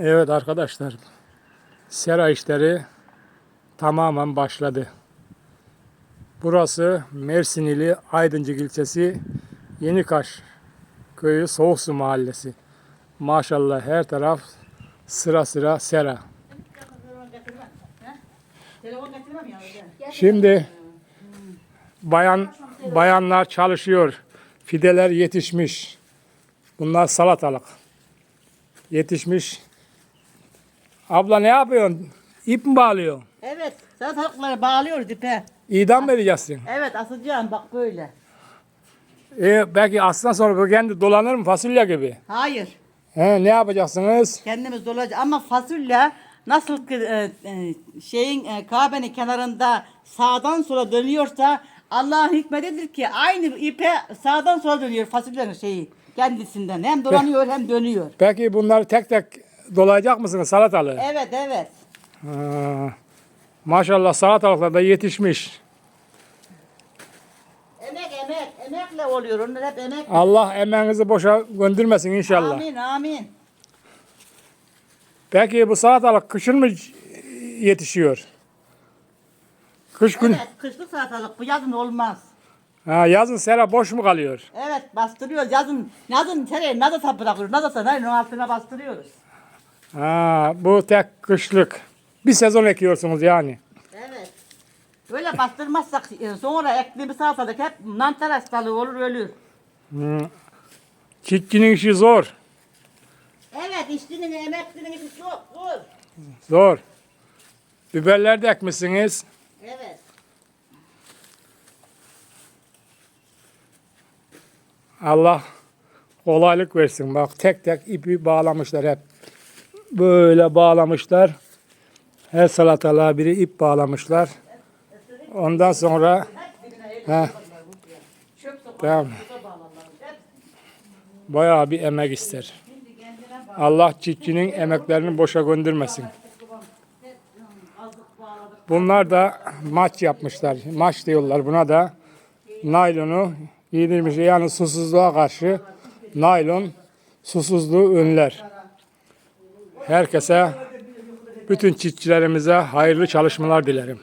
Evet arkadaşlar. Sera işleri tamamen başladı. Burası Mersin ili Aydıncık ilçesi Yenikaş köyü Soğuksu mahallesi. Maşallah her taraf sıra sıra sera. Şimdi bayan bayanlar çalışıyor. Fideler yetişmiş. Bunlar salatalık. Yetişmiş. Abla ne yapıyorsun? İp mi bağlıyorsun? Evet. Salatalıkları bağlıyoruz ipe. İdam mı edeceksin? Evet asacağım bak böyle. E, belki aslan sonra bu kendi dolanır mı fasulye gibi? Hayır. He, ne yapacaksınız? Kendimiz dolacak ama fasulye nasıl ki e, e, şeyin e, Kabe'nin kenarında sağdan sola dönüyorsa Allah'ın hikmetidir ki aynı ipe sağdan sola dönüyor fasulyenin şeyi kendisinden. Hem dolanıyor hem dönüyor. Peki bunları tek tek dolayacak mısınız salatalığı? Evet evet. Ha, maşallah salatalıklar da yetişmiş. Emek emek emekle oluyor onlar hep emek. Allah emeğinizi boşa göndermesin inşallah. Amin amin. Peki bu salatalık kışın mı yetişiyor? Kış gün. Evet kışlık salatalık bu yazın olmaz. Ha, yazın sera boş mu kalıyor? Evet bastırıyoruz yazın. Yazın sereye nadasa bırakıyoruz. Nadasa neyin altına bastırıyoruz. Ha, bu tek kışlık. Bir sezon ekiyorsunuz yani. Evet. Böyle bastırmazsak e, sonra ektiğimiz salatalık hep mantar hastalığı olur ölür. Çiftçinin işi zor. Evet işçinin emeklinin işi çok zor. Zor. Biberler de ekmişsiniz. Evet. Allah kolaylık versin. Bak tek tek ipi bağlamışlar hep. Böyle bağlamışlar. Her salatalığa biri ip bağlamışlar. Ondan sonra he, tamam. Bayağı bir emek ister. Allah çiftçinin emeklerini boşa göndermesin. Bunlar da maç yapmışlar. Maç diyorlar buna da. Naylonu giydirmiş. Yani susuzluğa karşı naylon susuzluğu önler. Herkese bütün çiftçilerimize hayırlı çalışmalar dilerim.